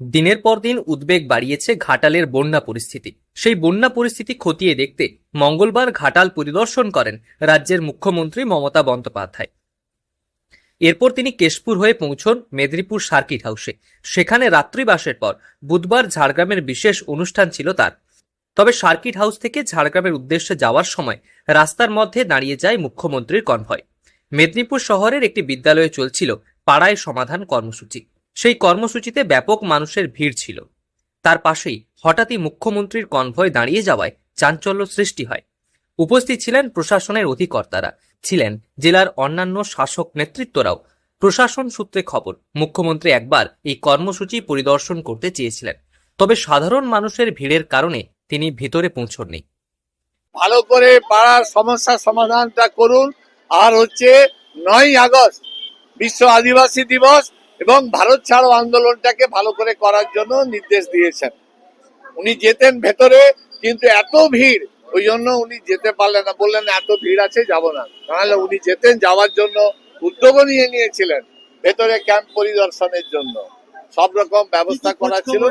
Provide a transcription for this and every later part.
দিনের পর দিন উদ্বেগ বাড়িয়েছে ঘাটালের বন্যা পরিস্থিতি। সেই বন্যা পরিস্থিতি খতিয়ে দেখতে মঙ্গলবার ঘাটাল পরিদর্শন করেন রাজ্যের মুখ্যমন্ত্রী মমতা বন্দ্যোপাধ্যায়। এরপর তিনি কেশপুর হয়ে পৌঁছন মেদিনীপুর সার্কিট হাউসে। সেখানে রাত্রিবাসের পর বুধবার ঝাড়গ্রামের বিশেষ অনুষ্ঠান ছিল তার। তবে সার্কিট হাউস থেকে ঝাড়গ্রামের উদ্দেশ্যে যাওয়ার সময় রাস্তার মধ্যে দাঁড়িয়ে যায় মুখ্যমন্ত্রীর কনভয়। মেদিনীপুর শহরের একটি বিদ্যালয়ে চলছিল পাড়ায় সমাধান কর্মসূচি। সেই কর্মসূচিতে ব্যাপক মানুষের ভিড় ছিল। তার পাশেই হঠাৎই মুখ্যমন্ত্রীর কনভয় দাঁড়িয়ে যাওয়ায় চাঞ্চল্য সৃষ্টি হয়। উপস্থিত ছিলেন প্রশাসনের অধিকর্তারা। ছিলেন জেলার অন্যান্য শাসক নেতৃত্বরাও। প্রশাসন সূত্রে খবর, মুখ্যমন্ত্রী একবার এই কর্মসূচি পরিদর্শন করতে চেয়েছিলেন। তবে সাধারণ মানুষের ভিড়ের কারণে তিনি ভিতরে পৌঁছননি। ভালো করে পাড়ার সমস্যার সমাধানটা করুন। আর হচ্ছে নয় আগস্ট, বিশ্ব আদিবাসী দিবস এবং ভারত ছাড়ো আন্দোলনটাকে ভালো করে করার জন্য নির্দেশ দিয়েছেন। উনি যেতেন ভেতরে কিন্তু এত ভিড় ওই জন্য উনি যেতে পারলেন না। বললেন এত ভিড় আছে যাব না। নাহলে উনি যেতেন যাওয়ার জন্য উদ্যোগও নিয়ে নিয়েছিলেন ভেতরে ক্যাম্প পরিদর্শনের জন্য। সব রকম ব্যবস্থা করা ছিল।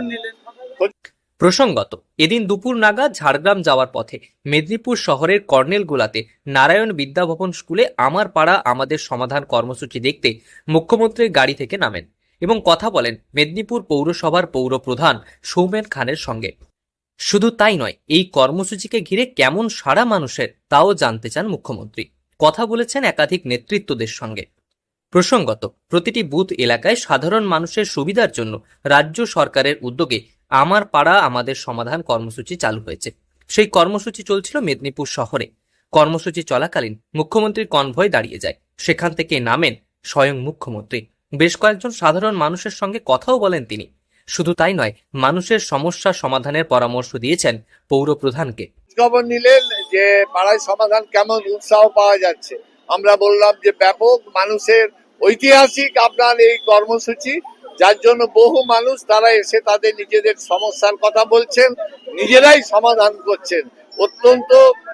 প্রসঙ্গত, এদিন দুপুর নাগাদ ঝাড়গ্রাম যাওয়ার পথে মেদিনীপুর শহরের কর্নেলগোলাতে নারায়ণ বিদ্যাভবন স্কুলে আমার পাড়া আমাদের সমাধান কর্মসূচি দেখতে মুখ্যমন্ত্রীর গাড়ি থেকে নামেন এবং কথা বলেন মেদিনীপুর পৌরসভার পৌর প্রধান সৌমেন খানের সঙ্গে। শুধু তাই নয়, এই কর্মসূচিকে ঘিরে কেমন সারা মানুষের তাও জানতে চান মুখ্যমন্ত্রী। কথা বলেছেন একাধিক নেতৃত্বদের সঙ্গে। প্রসঙ্গত, প্রতিটি বুথ এলাকায় সাধারণ মানুষের সুবিধার জন্য রাজ্য সরকারের উদ্যোগে আমার পাড়া আমাদের সমাধান কর্মসূচি চালু হয়েছে। সেই কর্মসূচি চলছিল মেদিনীপুর শহরে। কর্মসূচি চলাকালীন মুখ্যমন্ত্রীর কনভয় দাঁড়িয়ে যায়। সেখান থেকে নামেন স্বয়ং মুখ্যমন্ত্রী। বেশ কয়েকজন সাধারণ মানুষের সঙ্গে কথাও বলেন তিনি। শুধু তাই নয়, মানুষের সমস্যা সমাধানের পরামর্শ দিয়েছেন পৌর প্রধানকে। খবর নিলেন যে পাড়ায় সমাধান কেমন উৎসাহ পাওয়া যাচ্ছে। আমরা বললাম যে, ব্যাপক মানুষের ঐতিহাসিক আপনার এই কর্মসূচি যার জন্য বহু মানুষ তারা এসে তাদের নিজেদের সমস্যার কথা বলছেন, নিজেরাই সমাধান করছেন। অত্যন্ত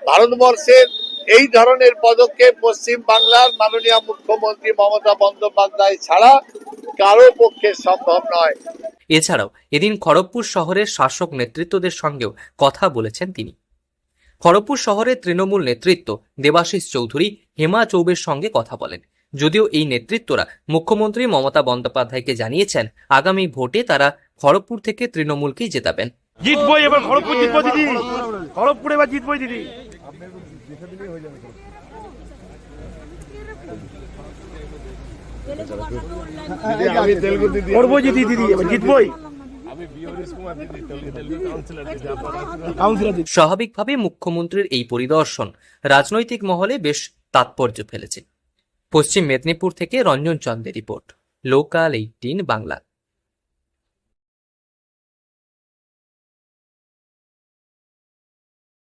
ভারতবর্ষের এই ধরনের পদক্ষেপ পশ্চিম বাংলার মাননীয় মুখ্যমন্ত্রী মমতা বন্দ্যোপাধ্যায় ছাড়া কারও পক্ষে সম্ভব নয়। এছাড়াও এদিন খড়গপুর শহরের শাসক নেতৃত্বদের সঙ্গেও কথা বলেছেন তিনি। খড়গপুর শহরের তৃণমূল নেতৃত্ব দেবাশিস চৌধুরী হেমা চৌবের সঙ্গে কথা বলেন। যদিও এই নেতৃত্বরা মুখ্যমন্ত্রী মমতা বন্দ্যোপাধ্যায়কে জানিয়েছেন আগামী ভোটে তারা খড়গপুর থেকে তৃণমূলকেই জেতাবেন। জিতবই এবার খড়গপুর জিতবো দিদি। খড়গপুর এবার জিতবই দিদি। করব জিতি দিদি জিতবই। দিদি স্বাভাবিকভাবে মুখ্যমন্ত্রীর এই পরিদর্শন রাজনৈতিক মহলে বেশ তাৎপর্য ফেলেছে। পশ্চিম মেদিনীপুর থেকে রঞ্জন চন্দের রিপোর্ট। Local eighteen Bangla.